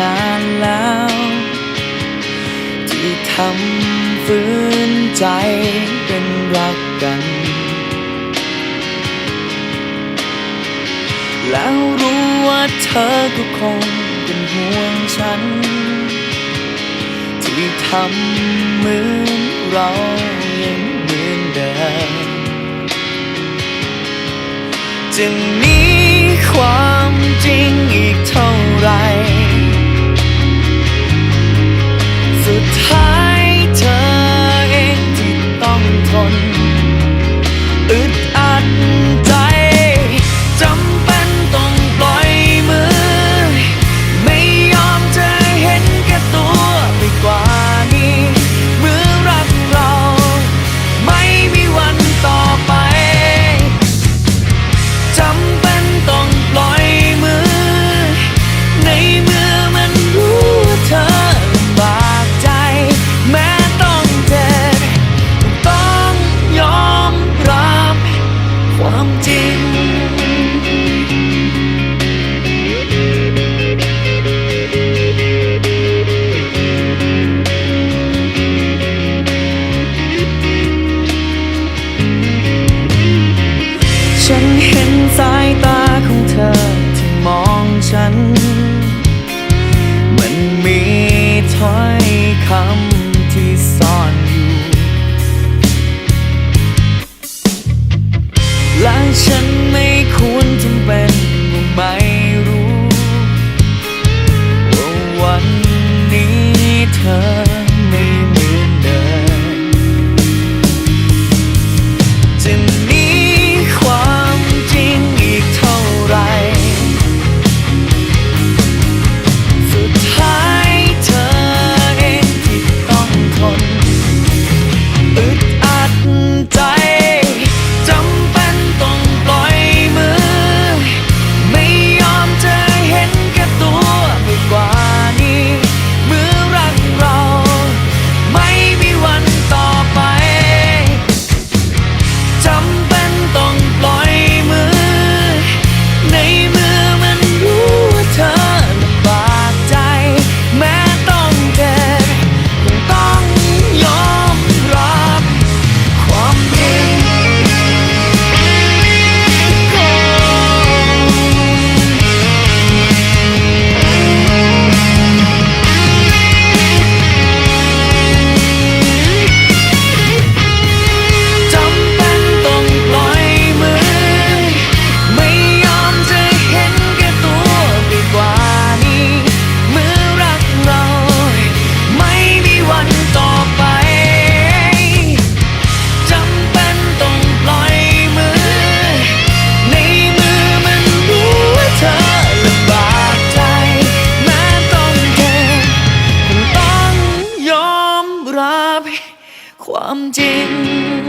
นานแล้ว ที่ทำฝืนใจเป็นรักกัน แล้วรู้ว่าเธอก็คงเป็นห่วงฉัน ที่ทำเหมือนเรายังเหมือนเดิมจะหนีความจริงอีกเท่า attention. ความจริง